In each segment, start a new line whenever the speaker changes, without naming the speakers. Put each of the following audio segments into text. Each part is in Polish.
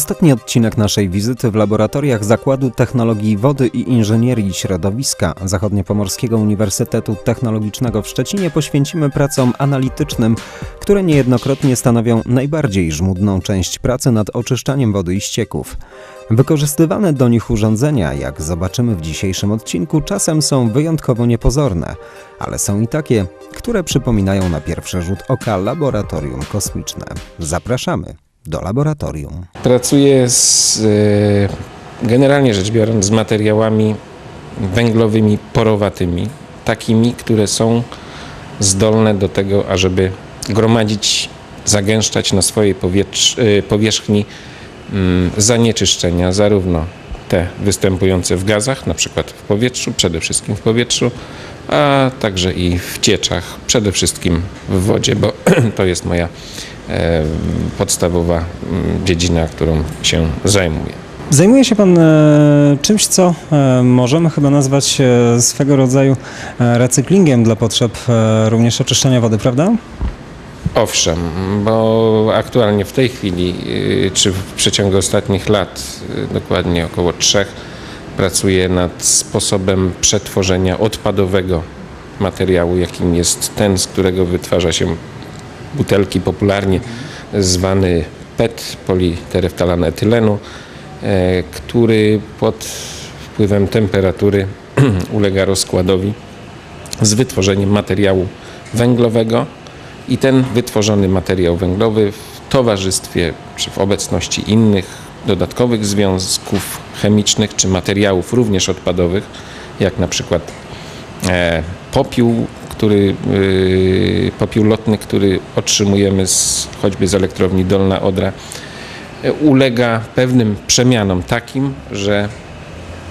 Ostatni odcinek naszej wizyty w laboratoriach Zakładu Technologii Wody i Inżynierii Środowiska Zachodniopomorskiego Uniwersytetu Technologicznego w Szczecinie poświęcimy pracom analitycznym, które niejednokrotnie stanowią najbardziej żmudną część pracy nad oczyszczaniem wody i ścieków. Wykorzystywane do nich urządzenia, jak zobaczymy w dzisiejszym odcinku, czasem są wyjątkowo niepozorne, ale są i takie, które przypominają na pierwszy rzut oka laboratorium kosmiczne. Zapraszamy do laboratorium.
Pracuję z, e, generalnie rzecz biorąc, z materiałami węglowymi porowatymi, takimi, które są zdolne do tego, ażeby gromadzić, zagęszczać na swojej e, powierzchni mm, zanieczyszczenia, zarówno te występujące w gazach, na przykład w powietrzu, przede wszystkim w powietrzu, a także i w cieczach, przede wszystkim w wodzie, bo to jest moja podstawowa mm, dziedzina, którą się zajmuję.
Zajmuje się Pan e, czymś, co e, możemy chyba nazwać e, swego rodzaju e, recyklingiem dla potrzeb e, również oczyszczania wody, prawda?
Owszem, bo aktualnie w tej chwili, czy w przeciągu ostatnich lat, dokładnie około trzech, pracuję nad sposobem przetworzenia odpadowego materiału, jakim jest ten, z którego wytwarza się butelki, popularnie zwany PET, politereftalan etylenu, e, który pod wpływem temperatury ulega rozkładowi z wytworzeniem materiału węglowego i ten wytworzony materiał węglowy w towarzystwie czy w obecności innych dodatkowych związków chemicznych czy materiałów również odpadowych, jak na przykład e, popiół, który, y, popiół lotny, który otrzymujemy z, choćby z elektrowni Dolna Odra, e, ulega pewnym przemianom takim, że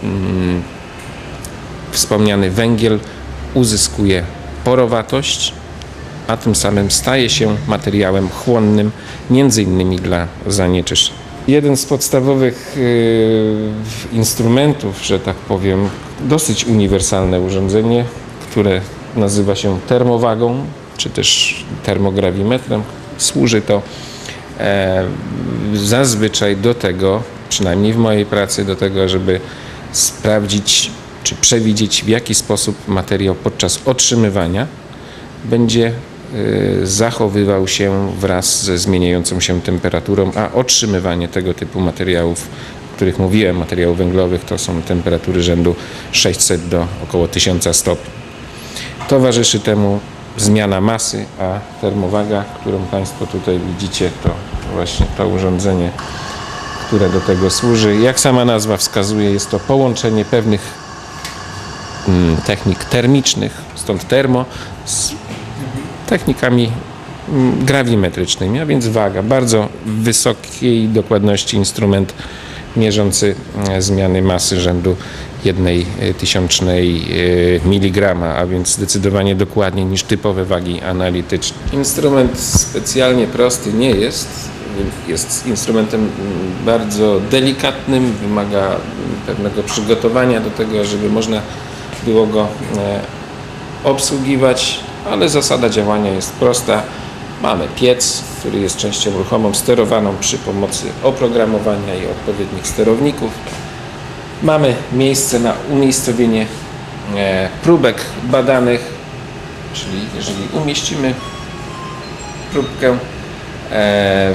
mm, wspomniany węgiel uzyskuje porowatość, a tym samym staje się materiałem chłonnym, między innymi dla zanieczyszczeń. Jeden z podstawowych y, instrumentów, że tak powiem, dosyć uniwersalne urządzenie, które nazywa się termowagą, czy też termograwimetrem. Służy to e, zazwyczaj do tego, przynajmniej w mojej pracy, do tego, żeby sprawdzić, czy przewidzieć, w jaki sposób materiał podczas otrzymywania będzie y, zachowywał się wraz ze zmieniającą się temperaturą, a otrzymywanie tego typu materiałów, o których mówiłem, materiałów węglowych, to są temperatury rzędu 600 do około 1000 stopni. Towarzyszy temu zmiana masy, a termowaga, którą Państwo tutaj widzicie, to właśnie to urządzenie, które do tego służy. Jak sama nazwa wskazuje, jest to połączenie pewnych mm, technik termicznych, stąd termo, z technikami mm, grawimetrycznymi, a więc waga. Bardzo wysokiej dokładności instrument mierzący e, zmiany masy rzędu jednej e, tysiącznej e, miligrama, a więc zdecydowanie dokładniej niż typowe wagi analityczne. Instrument specjalnie prosty nie jest. Jest instrumentem mm, bardzo delikatnym, wymaga mm, pewnego przygotowania do tego, żeby można było go obsługiwać, ale zasada działania jest prosta. Mamy piec, który jest częścią ruchomą, sterowaną przy pomocy oprogramowania i odpowiednich sterowników. Mamy miejsce na umiejscowienie e, próbek badanych, czyli jeżeli umieścimy próbkę e,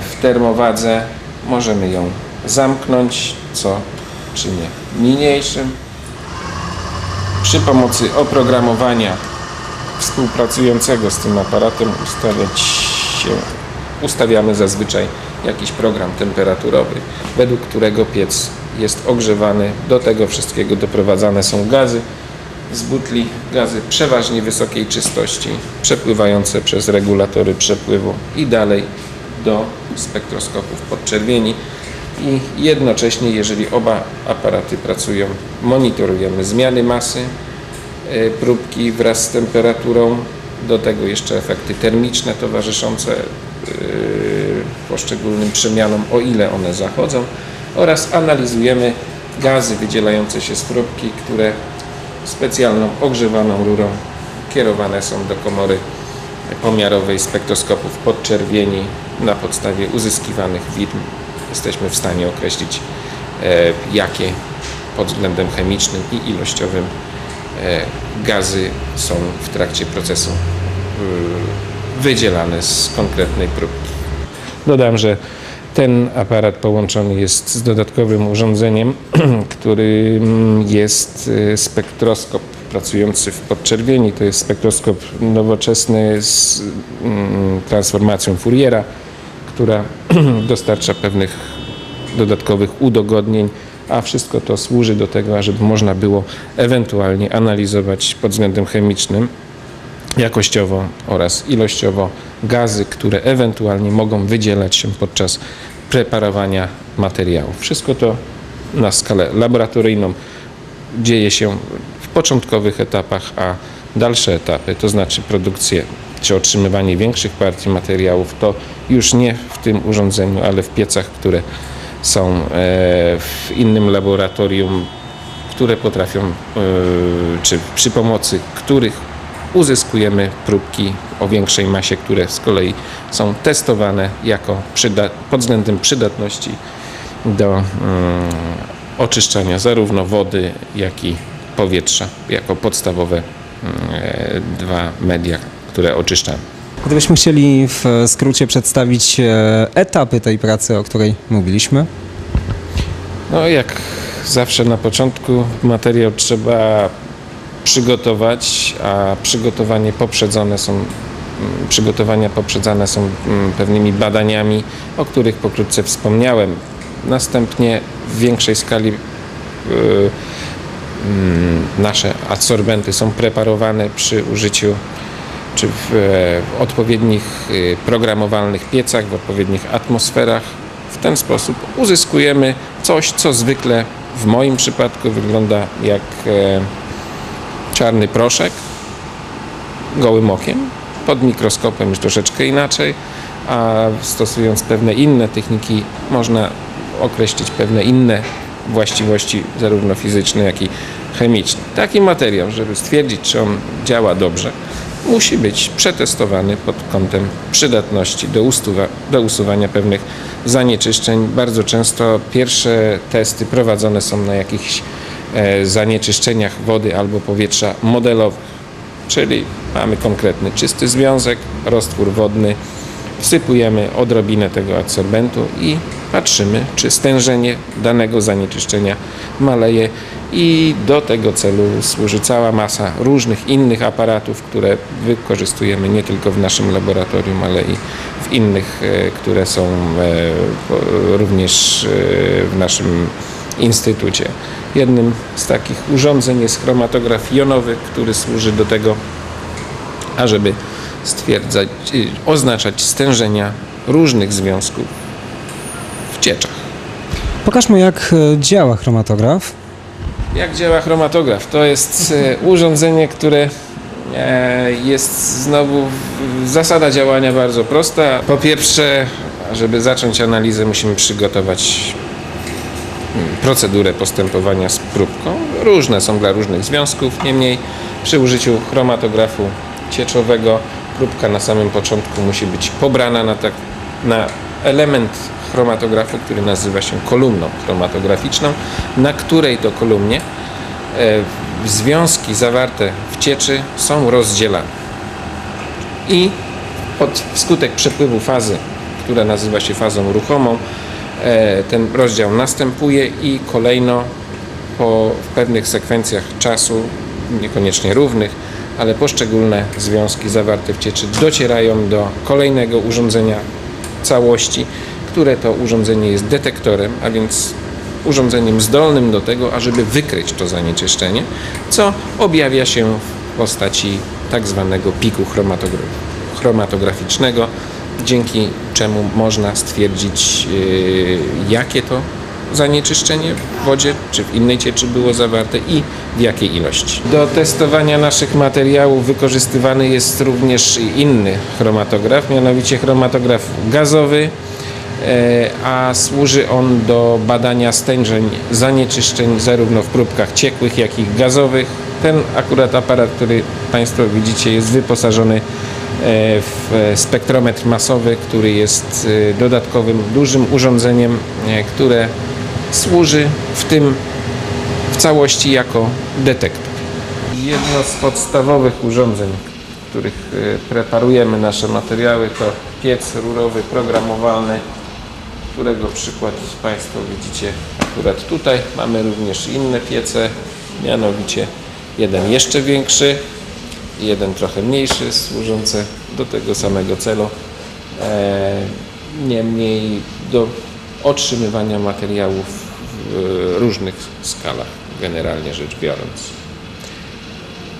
w termowadze, możemy ją zamknąć, co czynię niniejszym. Przy pomocy oprogramowania współpracującego z tym aparatem ustawiać się, ustawiamy zazwyczaj jakiś program temperaturowy, według którego piec jest ogrzewany. Do tego wszystkiego doprowadzane są gazy z butli, gazy przeważnie wysokiej czystości, przepływające przez regulatory przepływu i dalej do spektroskopów podczerwieni. I jednocześnie, jeżeli oba aparaty pracują, monitorujemy zmiany masy e, próbki wraz z temperaturą, do tego jeszcze efekty termiczne towarzyszące poszczególnym przemianom, o ile one zachodzą oraz analizujemy gazy wydzielające się z próbki, które specjalną ogrzewaną rurą kierowane są do komory pomiarowej spektroskopów podczerwieni na podstawie uzyskiwanych widm. Jesteśmy w stanie określić, e, jakie pod względem chemicznym i ilościowym e, gazy są w trakcie procesu y, wydzielane z konkretnej próbki. Dodam, że ten aparat połączony jest z dodatkowym urządzeniem, którym jest y, spektroskop pracujący w podczerwieni. To jest spektroskop nowoczesny z mm, transformacją Fouriera, która dostarcza pewnych dodatkowych udogodnień, a wszystko to służy do tego, żeby można było ewentualnie analizować pod względem chemicznym jakościowo oraz ilościowo gazy, które ewentualnie mogą wydzielać się podczas preparowania materiałów. Wszystko to na skalę laboratoryjną dzieje się w początkowych etapach, a dalsze etapy, to znaczy produkcję czy otrzymywanie większych partii materiałów, to już nie w tym urządzeniu, ale w piecach, które są e, w innym laboratorium, które potrafią, e, czy przy pomocy których uzyskujemy próbki o większej masie, które z kolei są testowane jako pod względem przydatności do mm, oczyszczania zarówno wody, jak i powietrza jako podstawowe mm, dwa media, które oczyszczamy.
Gdybyśmy chcieli w skrócie przedstawić e, etapy tej pracy, o której mówiliśmy.
No jak zawsze na początku materiał trzeba przygotować, a przygotowanie poprzedzone są mm, przygotowania poprzedzane są mm, pewnymi badaniami, o których pokrótce wspomniałem. Następnie w większej skali y, mm, nasze adsorbenty są preparowane przy użyciu czy w, e, w odpowiednich y, programowalnych piecach, w odpowiednich atmosferach. W ten sposób uzyskujemy coś, co zwykle w moim przypadku wygląda jak e, czarny proszek gołym okiem. Pod mikroskopem już troszeczkę inaczej, a stosując pewne inne techniki można określić pewne inne właściwości zarówno fizyczne, jak i chemiczne. Taki materiał, żeby stwierdzić, czy on działa dobrze, musi być przetestowany pod kątem przydatności do, ustuwa, do usuwania pewnych zanieczyszczeń. Bardzo często pierwsze testy prowadzone są na jakichś zanieczyszczeniach wody albo powietrza modelowych, czyli mamy konkretny czysty związek, roztwór wodny, wsypujemy odrobinę tego adsorbentu i patrzymy, czy stężenie danego zanieczyszczenia maleje. I do tego celu służy cała masa różnych innych aparatów, które wykorzystujemy nie tylko w naszym laboratorium, ale i w innych, e, które są e, również e, w naszym instytucie. Jednym z takich urządzeń jest chromatograf jonowy, który służy do tego, ażeby stwierdzać, y, oznaczać stężenia różnych związków w cieczach.
Pokażmy, jak e, działa chromatograf.
Jak działa chromatograf? To jest e, urządzenie, które e, jest znowu zasada działania bardzo prosta. Po pierwsze, żeby zacząć analizę, musimy przygotować procedurę postępowania z próbką. Różne są dla różnych związków, niemniej przy użyciu chromatografu cieczowego próbka na samym początku musi być pobrana na, tak, na element chromatografu, który nazywa się kolumną chromatograficzną, na której to kolumnie e, związki zawarte w cieczy są rozdzielane. I pod wskutek przepływu fazy, która nazywa się fazą ruchomą, ten rozdział następuje i kolejno po w pewnych sekwencjach czasu, niekoniecznie równych, ale poszczególne związki zawarte w cieczy docierają do kolejnego urządzenia całości, które to urządzenie jest detektorem, a więc urządzeniem zdolnym do tego, ażeby wykryć to zanieczyszczenie, co objawia się w postaci tak zwanego piku chromatogra- chromatograficznego, dzięki czemu można stwierdzić, yy, jakie to zanieczyszczenie w wodzie czy w innej cieczy było zawarte i w jakiej ilości. Do testowania naszych materiałów wykorzystywany jest również inny chromatograf, mianowicie chromatograf gazowy, e, a służy on do badania stężeń zanieczyszczeń zarówno w próbkach ciekłych, jak i gazowych. Ten akurat aparat, który Państwo widzicie, jest wyposażony w spektrometr masowy, który jest e, dodatkowym dużym urządzeniem, e, które służy w tym w całości jako detektor. Jedno z podstawowych urządzeń, w których e, preparujemy nasze materiały to piec rurowy programowalny, którego przykład Państwo widzicie akurat tutaj. Mamy również inne piece, mianowicie jeden jeszcze większy jeden trochę mniejszy, służące do tego samego celu. E, Niemniej do otrzymywania materiałów w różnych skalach, generalnie rzecz biorąc.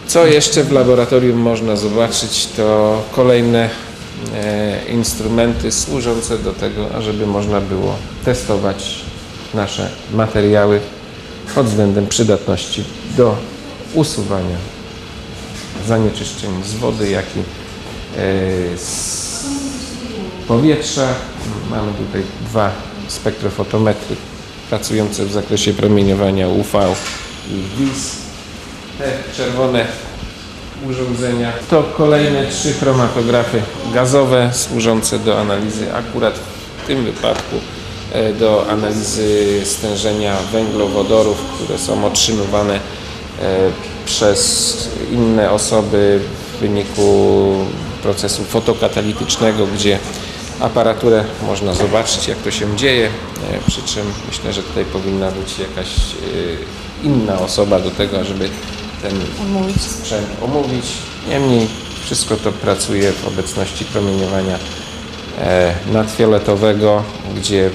Co jeszcze w laboratorium można zobaczyć, to kolejne e, instrumenty służące do tego, ażeby można było testować nasze materiały pod względem przydatności do usuwania zanieczyszczeń z wody, jak i e, z powietrza. Mamy tutaj dwa spektrofotometry pracujące w zakresie promieniowania UV i WIS. Te czerwone urządzenia to kolejne trzy chromatografy gazowe służące do analizy akurat w tym wypadku e, do analizy stężenia węglowodorów, które są otrzymywane e, przez inne osoby w wyniku procesu fotokatalitycznego, gdzie aparaturę można zobaczyć, jak to się dzieje. E, Przy czym myślę, że tutaj powinna być jakaś e, inna osoba do tego, żeby ten sprzęt omówić. Niemniej wszystko to pracuje w obecności promieniowania e, nadfioletowego, gdzie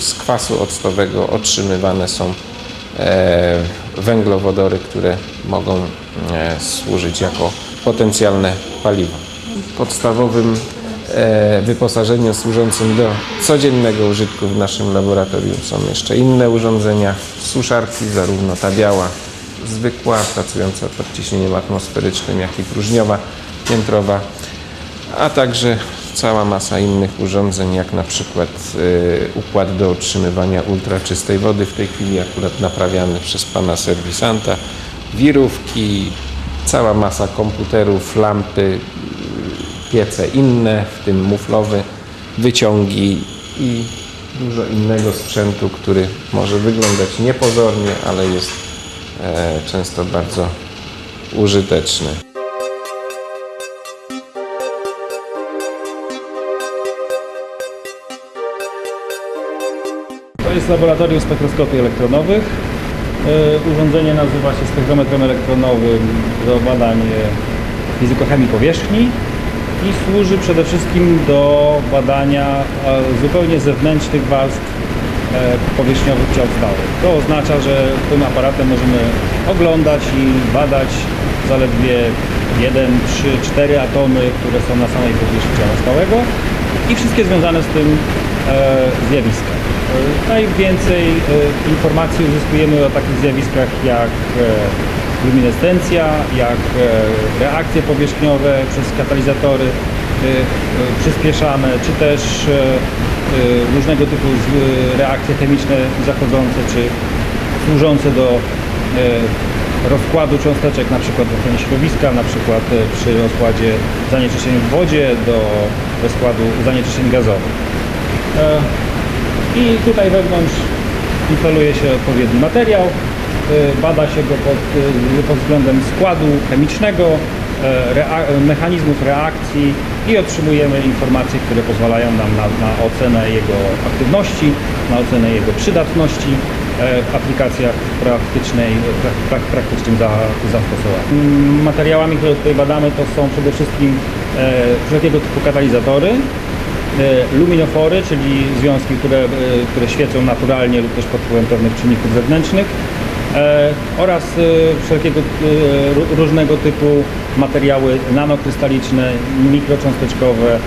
z kwasu octowego otrzymywane są węglowodory, które mogą e, służyć jako potencjalne paliwo. Podstawowym e, wyposażeniem służącym do codziennego użytku w naszym laboratorium są jeszcze inne urządzenia, suszarki, zarówno ta biała, zwykła, pracująca pod ciśnieniem atmosferycznym, jak i próżniowa, piętrowa, a także cała masa innych urządzeń, jak na przykład e, układ do otrzymywania ultraczystej wody, w tej chwili akurat naprawiany przez pana serwisanta, wirówki, cała masa komputerów, lampy, piece inne, w tym muflowy, wyciągi i dużo innego sprzętu, który może wyglądać niepozornie, ale jest e, często bardzo użyteczny.
Jest laboratorium spektroskopii elektronowych. E, Urządzenie nazywa się spektrometrem elektronowym do badań fizykochemii powierzchni i służy przede wszystkim do badania zupełnie zewnętrznych warstw e, powierzchniowych ciał stałych. To oznacza, że tym aparatem możemy oglądać i badać zaledwie 1, 3, 4 atomy, które są na samej powierzchni ciała stałego i wszystkie związane z tym e, zjawiska. Najwięcej e, informacji uzyskujemy o takich zjawiskach jak e, luminescencja, jak e, reakcje powierzchniowe przez katalizatory e, e, przyspieszane, czy też e, różnego typu reakcje chemiczne zachodzące, czy służące do rozkładu cząsteczek, na przykład w ochronie środowiska, na przykład przy rozkładzie zanieczyszczeń w wodzie do rozkładu zanieczyszczeń gazowych. I tutaj wewnątrz instaluje się odpowiedni materiał, e, bada się go pod, e, pod względem składu chemicznego, e, rea- mechanizmów reakcji i otrzymujemy informacje, które pozwalają nam na, na ocenę jego aktywności, na ocenę jego przydatności e, w aplikacjach praktycznej, pra- pra- praktycznym za, zastosowania. Mm, Materiałami, które tutaj badamy, to są przede wszystkim e, wszelkiego typu katalizatory, luminofory, czyli związki, które, e, które świecą naturalnie lub też pod wpływem pewnych czynników zewnętrznych e, oraz e, wszelkiego e, ró- różnego typu materiały nanokrystaliczne, mikrocząsteczkowe,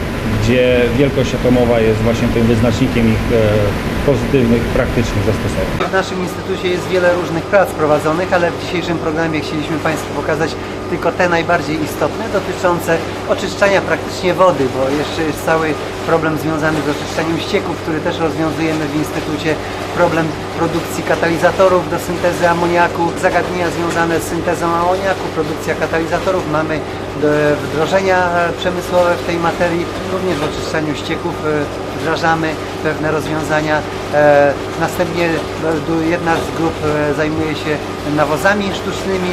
gdzie wielkość atomowa jest właśnie tym wyznacznikiem ich e, pozytywnych, praktycznych zastosowań.
W naszym instytucie jest wiele różnych prac prowadzonych, ale w dzisiejszym programie chcieliśmy Państwu pokazać tylko te najbardziej istotne, dotyczące oczyszczania praktycznie wody, bo jeszcze jest cały problem związany z oczyszczaniem ścieków, który też rozwiązujemy w instytucie, problem produkcji katalizatorów do syntezy amoniaku, zagadnienia związane z syntezą amoniaku, produkcja katalizatorów, mamy do wdrożenia e, przemysłowe w tej materii, również w oczyszczaniu ścieków e, wdrażamy pewne rozwiązania. E, Następnie e, jedna z grup e, zajmuje się nawozami sztucznymi,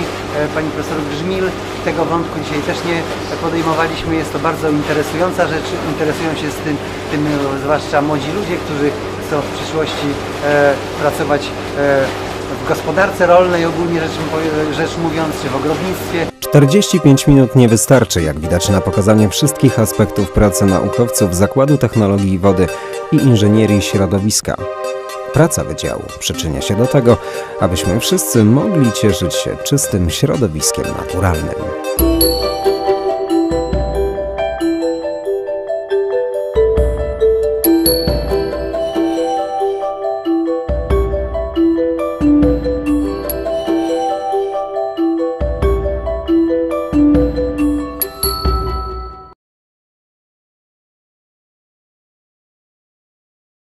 pani profesor Grzmil. Tego wątku dzisiaj też nie podejmowaliśmy. Jest to bardzo interesująca rzecz. Interesują się z tym, tym zwłaszcza młodzi ludzie, którzy chcą w przyszłości pracować w gospodarce rolnej, ogólnie rzecz, rzecz mówiąc, czy w ogrodnictwie.
45 minut nie wystarczy, jak widać na pokazanie wszystkich aspektów pracy naukowców Zakładu Technologii Wody i Inżynierii Środowiska. Praca wydziału przyczynia się do tego, abyśmy wszyscy mogli cieszyć się czystym środowiskiem naturalnym.